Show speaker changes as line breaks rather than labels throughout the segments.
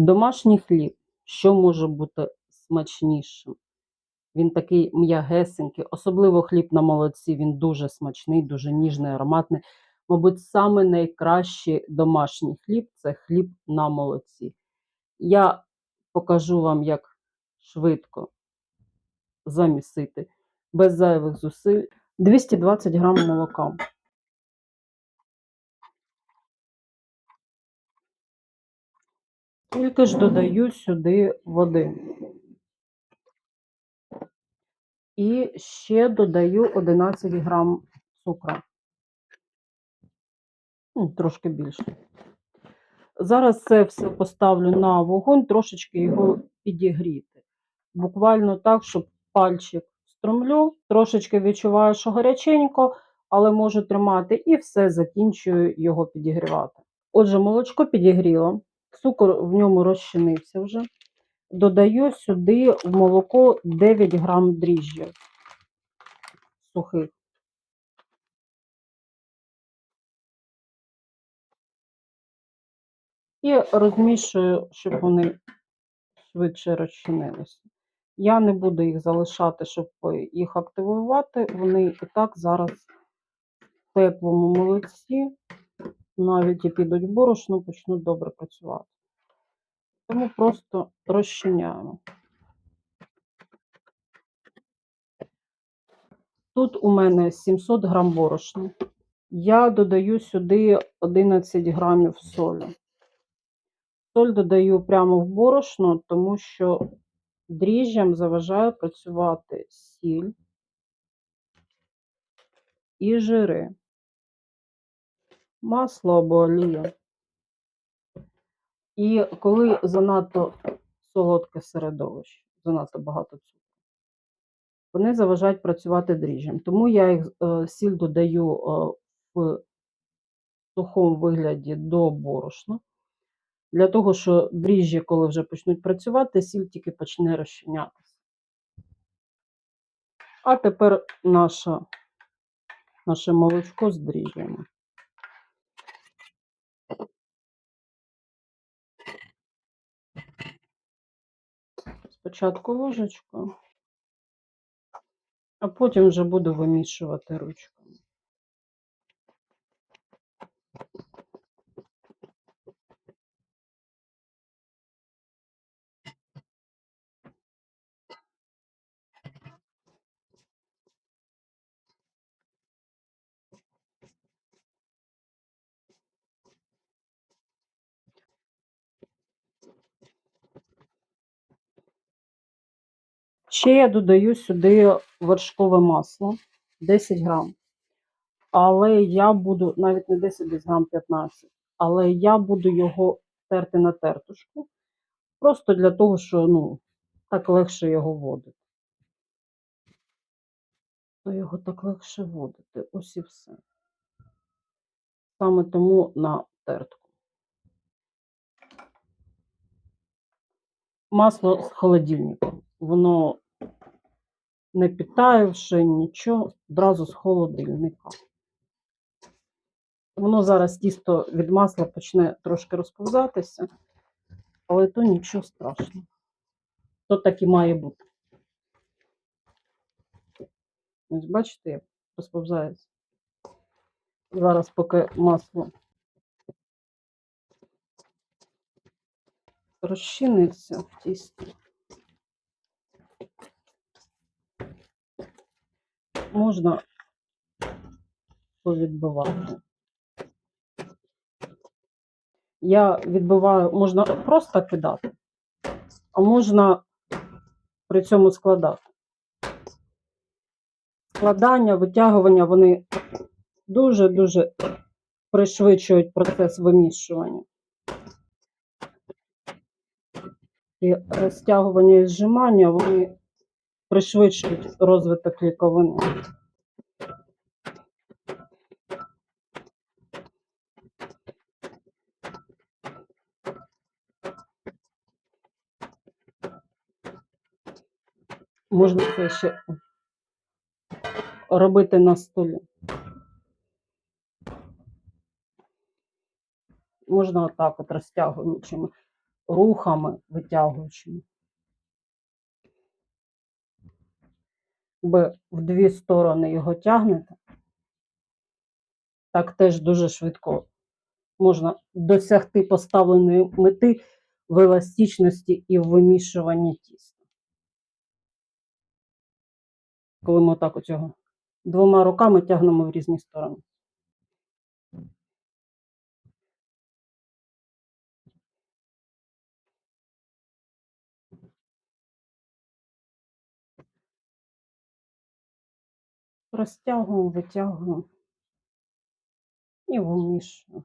Домашній хліб. Що може бути смачнішим? Він такий м'ягесенький, особливо хліб на молоці. Він дуже смачний, дуже ніжний, ароматний. Мабуть, саме найкращий домашній хліб це хліб на молоці. Я покажу вам, як швидко замісити без зайвих зусиль 220 грам молока. Тільки ж додаю сюди води. І ще додаю 11 грам цукру. Ну, Трошки більше. Зараз це все поставлю на вогонь, трошечки його підігріти. Буквально так, щоб пальчик струмлю, трошечки відчуваю, що гаряченько, але можу тримати і все закінчую його підігрівати. Отже, молочко підігріло, цукор в ньому розчинився вже. Додаю сюди в молоко 9 грам дріжджів сухих. І розмішую, щоб вони швидше розчинилися. Я не буду їх залишати, щоб їх активувати. Вони і так зараз в теплому молоці, навіть і підуть борошно, почнуть добре працювати. Тому просто розчиняємо. Тут у мене 700 грам борошна. Я додаю сюди 11 грамів солі. Соль додаю прямо в борошно, тому що дріжджам заважає працювати сіль і жири, масло або олія. І коли занадто солодке середовище, занадто багато цукру, вони заважають працювати дріжджам. Тому я їх е, сіль додаю е, в сухому вигляді до борошна. Для того, що дріжджі, коли вже почнуть працювати, сіль тільки почне розчинятися. А тепер наша, наше молочко з дріжджами. Спочатку ложечкою, а потім вже буду вимішувати ручкою. Ще я додаю сюди вершкове масло 10 грам. Але я буду, навіть не 10 десь грам 15, але я буду його терти на тертушку. Просто для того, що ну, так легше його водити. То його так легше водити. Ось і все. Саме тому на тертку. Масло з холодильника. Воно не підтаявши, нічого, одразу з холодильника. Воно зараз тісто від масла почне трошки розповзатися, але то нічого страшного. То так і має бути. Ось бачите, як розповзається. Зараз, поки масло розчиниться в тісті. Можна повідбивати. Я відбиваю, можна просто кидати, а можна при цьому складати. Складання, витягування, вони дуже-дуже пришвидшують процес вимішування. І розтягування і зжимання, вони пришвидшують розвиток кліковини. Можна це ще робити на столі. Можна отак от розтягуючими. рухами витягуючими. Ви в дві сторони його тягнете, так теж дуже швидко можна досягти поставленої мети в еластичності і в вимішуванні тіста. Коли ми отак от двома руками тягнемо в різні сторони. Розтягуємо, витягуємо і вимішуємо.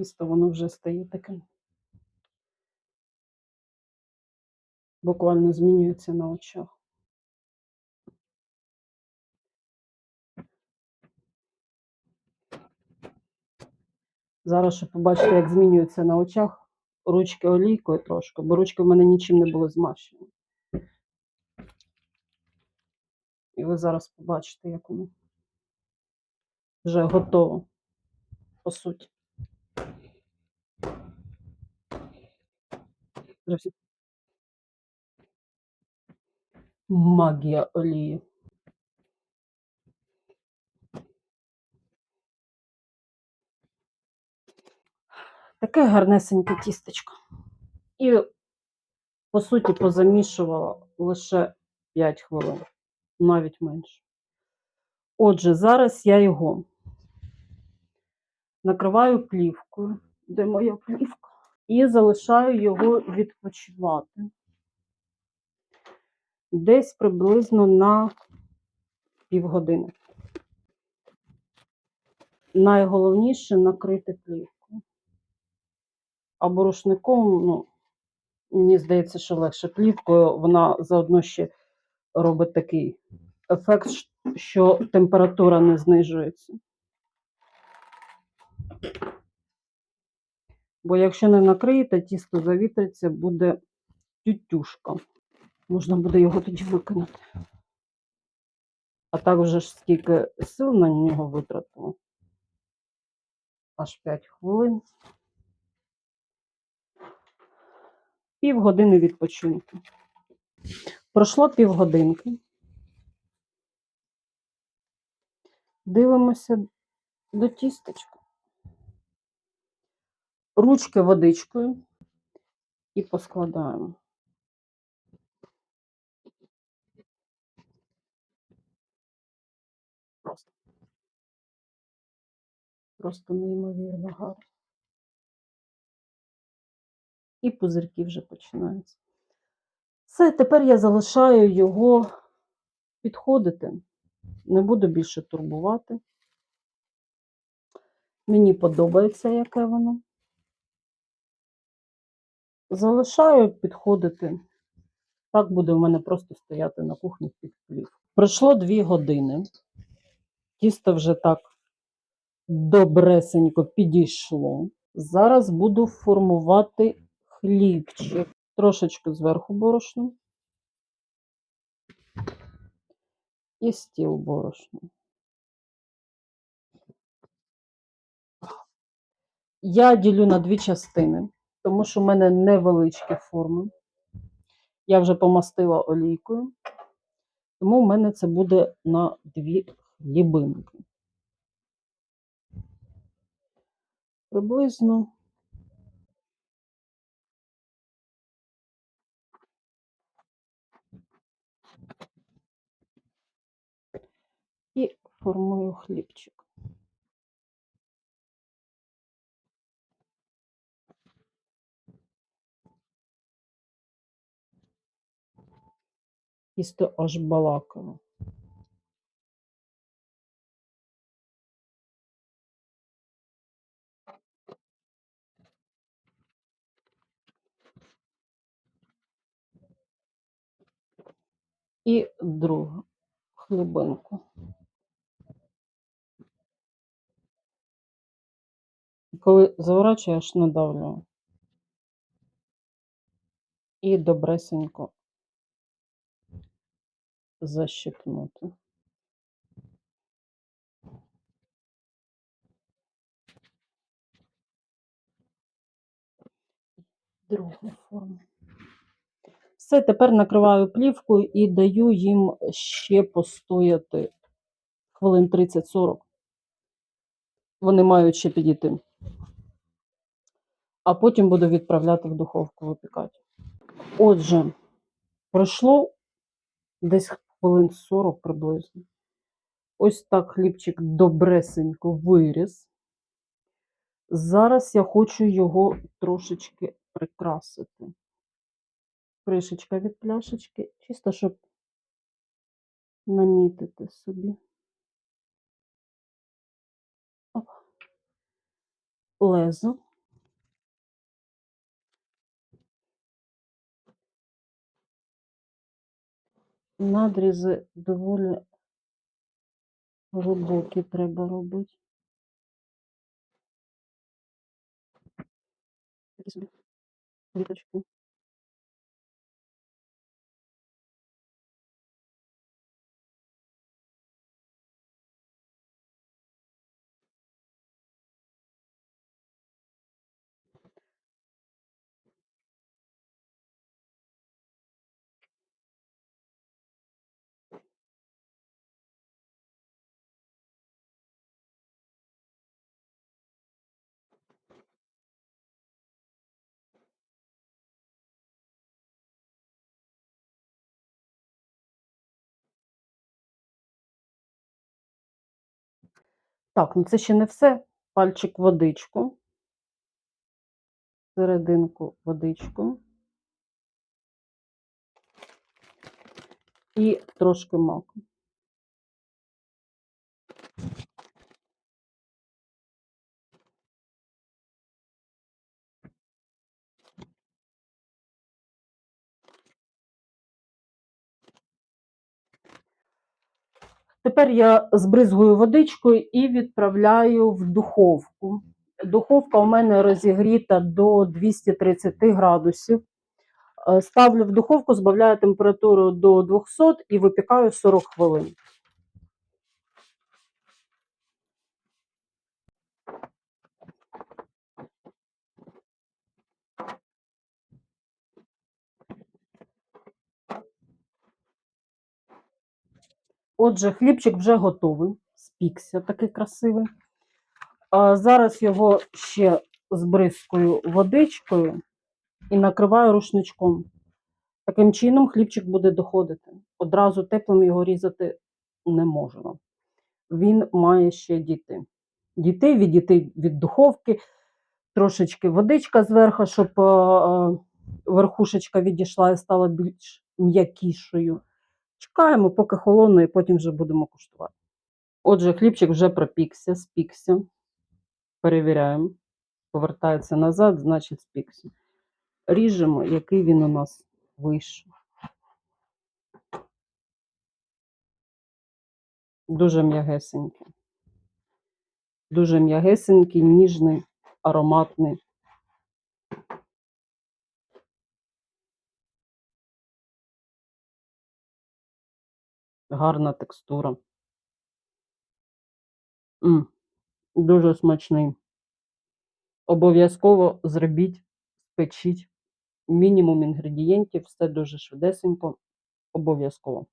Тісто воно вже стає таким. Буквально змінюється на очах. Зараз, щоб побачити, як змінюється на очах, ручки олійкою трошки, бо ручки в мене нічим не були змащені. І ви зараз побачите, як воно вже готово, по суті. Всі- Магія олії. Таке гарнесеньке тістечко. І, по суті, позамішувала лише 5 хвилин, навіть менше. Отже, зараз я його накриваю плівкою, де моя плівка, і залишаю його відпочивати десь приблизно на півгодини. Найголовніше накрити плівку. Або рушником, ну, мені здається, що легше плівкою, вона заодно ще робить такий ефект, що температура не знижується. Бо якщо не накриєте, тісто завітриться, буде тютюшка. Можна буде його тоді викинути. А так вже ж скільки сил на нього витратила. Аж 5 хвилин. Півгодини відпочинку. Пройшло півгодинки. Дивимося до тістечка. Ручки водичкою і поскладаємо. Просто. Просто неймовірно гарно. І пузирки вже починаються. Все, тепер я залишаю його підходити. Не буду більше турбувати. Мені подобається, яке воно. Залишаю підходити. Так буде в мене просто стояти на кухні під плів. Пройшло дві години. Тісто вже так добресенько підійшло. Зараз буду формувати хлібчик. Трошечки зверху борошну. І стіл борошну. Я ділю на дві частини, тому що в мене невеличкі форми. Я вже помастила олійкою, тому в мене це буде на дві хлібинки. Приблизно і формую хлібчик. Тісто аж. І другу хлібинку. Коли заворачуєш, надавлюю. І добресенько защипнути. Другу форму. Все, тепер накриваю плівкою і даю їм ще постояти хвилин 30-40. Вони мають ще підійти. А потім буду відправляти в духовку випікати. Отже, пройшло десь хвилин 40 приблизно. Ось так хлібчик добресенько виріс. Зараз я хочу його трошечки прикрасити. Кришечка від пляшечки, чисто щоб намітити собі. Оп. Лезо. Надрізи доволі глибокі треба робити. Такі. Так, ну це ще не все. Пальчик водичку. Серединку водичку. І трошки маку. Тепер я збризгую водичкою і відправляю в духовку. Духовка у мене розігріта до 230 градусів. Е, Ставлю в духовку, збавляю температуру до 200 і випікаю 40 хвилин. Отже, хлібчик вже готовий, спікся такий красивий. А зараз його ще збризкую водичкою і накриваю рушничком. Таким чином хлібчик буде доходити. Одразу теплим його різати не можна. Він має ще дійти. Дійти, відійти від духовки, трошечки водичка зверху, щоб верхушечка відійшла і стала більш м'якішою. Чекаємо, поки холодно, і потім вже будемо куштувати. Отже, хлібчик вже пропікся, спікся. Перевіряємо. Повертається назад, значить спікся. Ріжемо, який він у нас вийшов. Дуже м'ягесенький. Дуже м'ягесенький, ніжний, ароматний. Гарна текстура. М, Дуже смачний. Обов'язково зробіть, спечіть. Мінімум інгредієнтів, все дуже швидесенько. Обов'язково.